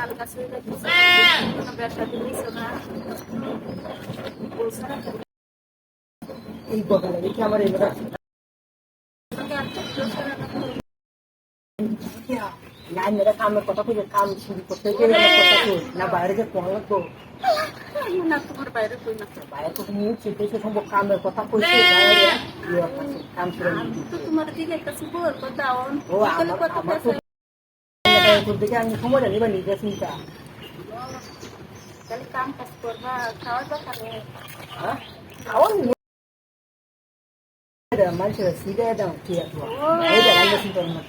তাল গাছে লাগিয়েছে কোনো ব্যবসা দিয়েছে না বলছে না এই কথা দেখি আমার এবার সঙ্গে আর তো কেউ ছাড়া না তো। না মেয়েরা কামের কথা কই কাম শুরু করতে গেলে আমার কথা কই না বাইরে যে কোন লাগবো না তোমার বাইরে কই না তো। বাইরে তো তুমি চিন্তা সে সম্ভব কামের কথা কইছে বাইরে ইয়ে আছে, কাম শুরু আমি তো তোমার দিকে কাছে বল কথা অন ও আমার কথা দিকে আমি সময় জানি বা নিজে চিন্তা তাহলে কাম কাজ করবা খাওয়ার দরকার নেই হ্যাঁ খাওয়ান মানুষের সিধে দাও ঠিক আছে এই যে রান্না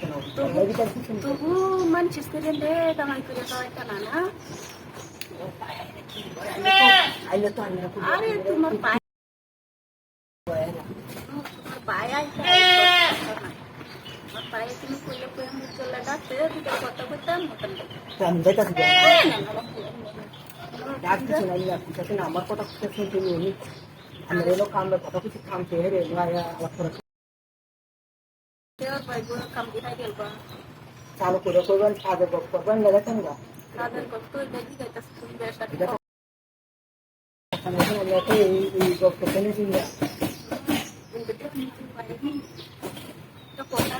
করে করে এটা পায়ে পায়ে পায়ে আমার কথা শুনতে নিয়ে আমি রেলো কামের কথা কিছু কামতে হেরে আলাপ করে কাম চালু করে করবেন কাজে গপ করবেন না দেখেন না কাদের কত দেখি যাইতাছে তুমি বেশা এটা আমরা তো এই গপ করতে নিয়েছি না কথা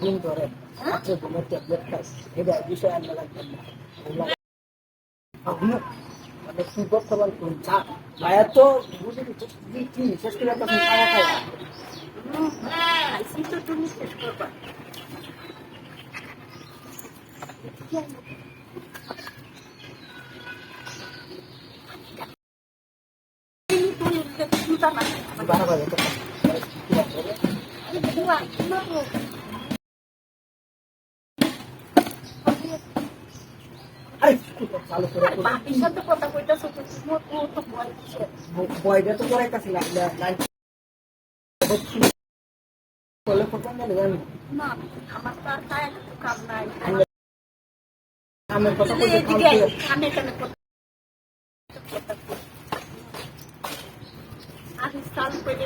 গুণ ধরে। রাত্রে ঘুমের ট্যাবলেট খাই এটা বিষয় আনতে লাগবে না। ঘুমো মানে কি করবেন কোন চা ভাইয়া তো বুঝে কি শেষ করে তখন খাওয়া খাওয়া তো আরে চালু করে বয়টা তো করাই কাছে লাগলে না আমার তো আর কাম নাই। আমার কথা কামতে কানে কানে আমি সাল করে